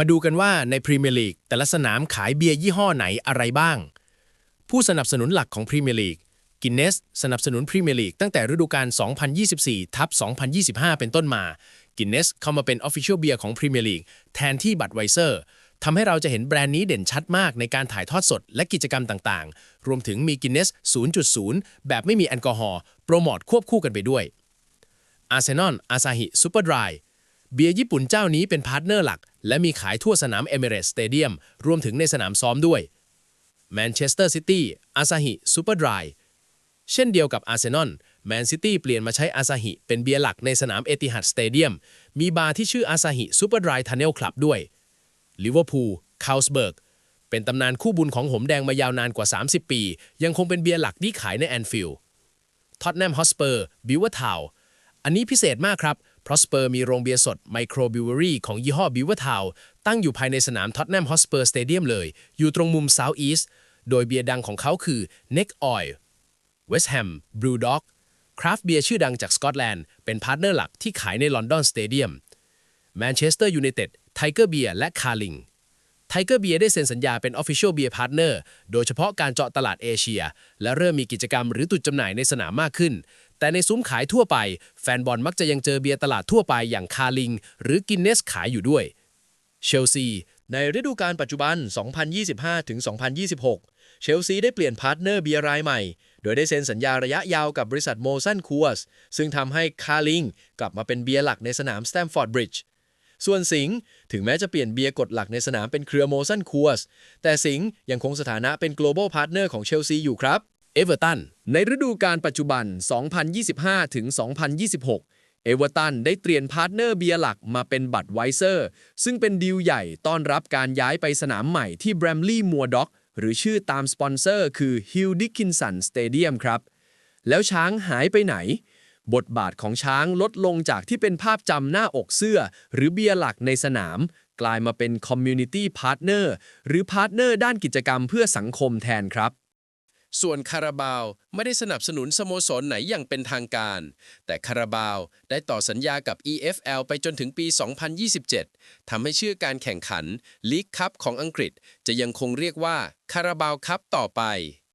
มาดูกันว่าในพรีเมียร์ลีกแต่ละสนามขายเบียร์ยี่ห้อไหนอะไรบ้าง ผู้สนับสนุนหลักของพรีเมียร์ลีกกินเนสสนับสนุนพรีเมียร์ลีกตั้งแต่ฤดูกาล 2024 ทับ 2025 เป็นต้นมา กินเนสเข้ามาเป็นออฟฟิเชียลเบียร์ของพรีเมียร์ลีกแทนที่บัตไวเซอร์ทำให้เราจะเห็นแบรนด์นี้เด่นชัดมากในการถ่ายทอดสดและกิจกรรมต่างๆ รวมถึงมีกินเนส 0.0 แบบไม่มีแอลกอฮอล์โปรโมทควบคู่กันไปด้วยอาร์เซนอลอาซาฮิซูเปอร์ดรายเบียร์ญี่ปุ่นเจ้านี้เป็นพาร์ทเนอร์หลัก และมีขายทั่วสนามเอเมเรตสเตเดียมรวมถึงในสนามซ้อมด้วยแมนเชสเตอร์ซิตี้อาซาฮิซูเปอร์ดรายเช่นเดียวกับอาร์เซนอลแมนซิตี้เปลี่ยนมาใช้อาซาฮิเป็นเบียร์หลักในสนามเอติฮัดสเตเดียมมีบาร์ที่ชื่ออาซาฮิซูเปอร์ดรายทันเนลคลับด้วยลิเวอร์พูลคาลสเบิร์กเป็นตำนานคู่บุญของหมแดงมายาวนานกว่า 30 ปี ยังคงเป็นเบียร์หลักที่ขายในแอนฟิลด์ท็อตแนมฮอสเปอร์บิวเวอร์ทาวอันนี้พิเศษมากครับ เพราะสเปอร์มีโรงเบียร์สดไมโครบิวเวอรี่ของยี่ห้อบิวเวอร์ทาวตั้งอยู่ภายในสนามท็อตแนมฮอสเปอร์สเตเดียมเลย อยู่ตรงมุมเซาท์อีสต์โดยเบียร์ดังของเขาคือ Neck Oil West Ham Brewdog คราฟเบียร์ชื่อดังจากสกอตแลนด์เป็นพาร์ทเนอร์หลักที่ขายในลอนดอนสเตเดียมแมนเชสเตอร์ยูไนเต็ดไทเกอร์เบียร์และคาริงไทเกอร์เบียร์ได้เซ็นสัญญาเป็น Official Beer Partner โดยเฉพาะการเจาะตลาดเอเชีย และเริ่มมีกิจกรรมหรือตุดจำหน่ายในสนามมากขึ้น แต่ในซุ้มขายทั่วไป แฟนบอลมักจะยังเจอเบียร์ตลาดทั่วไปอย่างคาริง หรือกินเนสขายอยู่ด้วย เชลซี ในฤดูกาลปัจจุบัน 2025-2026 เชลซีได้เปลี่ยนพาร์ทเนอร์เบียร์รายใหม่ โดยได้เซ็นสัญญาระยะยาวกับบริษัทโมซันคัวสซึ่งทำให้คาริงกลับมาเป็นเบียร์หลักในสนามสแตมฟอร์ดบริดจ์ส่วนสิงห์ถึงแม้จะเปลี่ยนเบียร์กฎหลักในสนามเป็นเครือโมซันคัวสแต่สิงห์ยังคงสถานะเป็น global partner ของเชลซีอยู่ครับ เอเวอร์ตันในฤดูกาลปัจจุบัน 2025 ถึง 2026 เอเวอร์ตันได้เตรียมพาร์ทเนอร์เบียร์หลักมาเป็นบัตไวเซอร์ ซึ่งเป็นดีลใหญ่ต้อนรับการย้ายไปสนามใหม่ที่แบรมลีย์มัวด็อกหรือชื่อตามสปอนเซอร์คือ Hill Dickinson Stadium ครับ แล้วช้างหายไปไหน บทบาทของช้างลดลงจากที่เป็นภาพจำหน้าอกเสื้อ หรือเบียร์หลักในสนาม กลายมาเป็น Community Partner หรือพาร์ทเนอร์ด้านกิจกรรมเพื่อสังคมแทนครับ ส่วนคาราบาวไม่ได้สนับสนุนสโมสรไหนอย่างเป็นทางการ แต่คาราบาวได้ต่อสัญญากับ EFL ไปจนถึงปี 2027 ทำให้ชื่อการแข่งขันลีกคัพของอังกฤษ จะยังคงเรียกว่าคาราบาวคัพต่อไป